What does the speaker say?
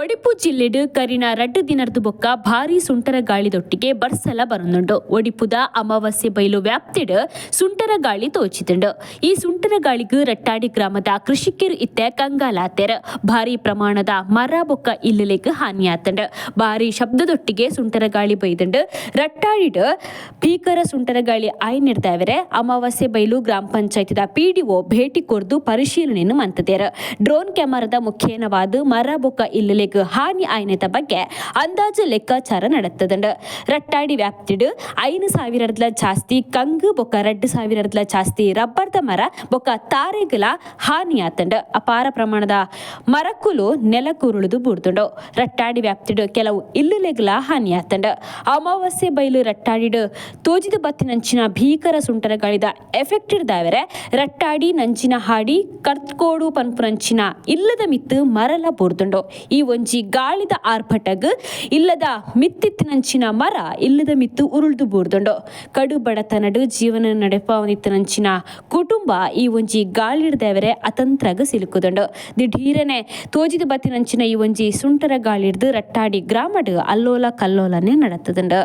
ಒಡಿಪು ಜಿಲ್ಲೆಡ್ ಕರಿನ ರಡ್ಡು ದಿನರ್ದು ಬೊಕ್ಕ ಭಾರಿ ಸುಂಟರ ಗಾಳಿದೊಟ್ಟಿಗೆ ಬರ್ಸಲ ಬರೊಂದುಂಡು ಒಡಿಪುದ ಅಮಾವಾಸ್ಯೆ ಬಯಲು ವ್ಯಾಪ್ತಿಡ್ ಸುಂಟರ ಗಾಳಿ ತೋಚಿತುಂಡು. ಈ ಸುಂಟರ ಗಾಳಿಗ್ ರಟ್ಟಾಡಿ ಗ್ರಾಮದ ಕೃಷಿಕರು ಇತ್ತೆ ಕಂಗಾಲಾತೆರ್. ಭಾರಿ ಪ್ರಮಾಣದ ಮರ ಬೊಕ್ಕ ಇಲ್ಲಲೆಗ್ ಹಾನಿಯಾತಂಡ್. ಭಾರಿ ಶಬ್ದದೊಟ್ಟಿಗೆ ಸುಂಟರ ಗಾಳಿ ಬೈದುಂಡು. ರಟ್ಟಾಡಿಡ್ ಭೀಕರ ಸುಂಟರ ಗಾಳಿ ಆಯ್ ನಿರ್ದಾವರೆ. ಅಮಾವಾಸ್ಯೆ ಬಯಲು ಗ್ರಾಮ ಪಂಚಾಯತಿದ ಪಿಡಿಒ ಭೇಟಿ ಕೊರ್ದು ಪರಿಶೀಲನೆಯನ್ನು ಮಂತದೇರ್. ಡ್ರೋನ್ ಕ್ಯಾಮರಾದ ಮುಖೇನವಾದ ಮರ ಬೊಕ್ಕ ಇಲ್ಲಲೆಗ್ ಹಾನಿ ಆಯ್ನದ ಬಗ್ಗೆ ಅಂದಾಜು ಲೆಕ್ಕಾಚಾರ ನಡೆತ್ತದಂಡ್. ರಟ್ಟಾಡಿ ವ್ಯಾಪ್ತಿಡ್ ಐನು ಸಾವಿರದ ಜಾಸ್ತಿ, ಕಂಗು ಬೊಕ್ಕ ರಡ್ಡು ಸಾವಿರದ ಜಾಸ್ತಿ, ರಬ್ಬರ್ದ ಮರ ಬೊಕ್ಕ ತಾರೆಗಲ ಹಾನಿ ಆತಂಡ ಅಪಾರ ಪ್ರಮಾಣದ ಮರಕ್ಕುಲು ನೆಲಕುರುಳಿದು ಬೂಡ್ತುಂಡು. ರಟ್ಟಾಡಿ ವ್ಯಾಪ್ತಿಡು ಕೆಲವು ಇಲ್ಲೆಗಲ ಹಾನಿ ಆತಂಡ ಅಮಾವಾಸ್ಯೆ ಬಯಲು ರಟ್ಟಾಡಿಡು ತೋಜಿದ ಬತ್ತಿನಂಚಿನ ಭೀಕರ ಸುಂಟರ ಗಾಳಿದ ಎಫೆಕ್ಟ್ ಇಡ್ದಾವರೆ ರಟ್ಟಾಡಿ ನಂಚಿನ ಹಾಡಿ ಕರ್ತ್ಕೋಡು ಪನ್ಪುರಂಚಿನ ಇಲ್ಲದ ಮಿತ್ತು ಮರಲ ಬೂರ್ದುಂಡು ಈ ಒಂಜಿ ಗಾಳಿದ ಆರ್ಭಟಗ್, ಇಲ್ಲದ ಮಿತ್ತಿತ್ತಿನಂಚಿನ ಮರ, ಇಲ್ಲದ ಮಿತ್ತು ಉರುಳ್ದು ಬೂರ್ದುಂಡು. ಕಡು ಬಡತನಡು ಜೀವನ ನಡೆಪಾವನಿತ್ತಿನಂಚಿನ ಕುಟುಂಬ ಈ ಒಂಜಿ ಗಾಳಿಡ್ದೇವರೆ ಅತಂತ್ರಗ ಸಿಲುಕುದುಂಡು. ದಿಢೀರನೆ ತೋಜಿದ ಬತ್ತಿನಂಚಿನ ಈ ಒಂಜಿ ಸುಂಟರ ಗಾಳಿಡ್ದು ರಟ್ಟಾಡಿ ಗ್ರಾಮಡ್ ಅಲ್ಲೋಲ ಕಲ್ಲೋಲನೆ ನಡತದುಂಡು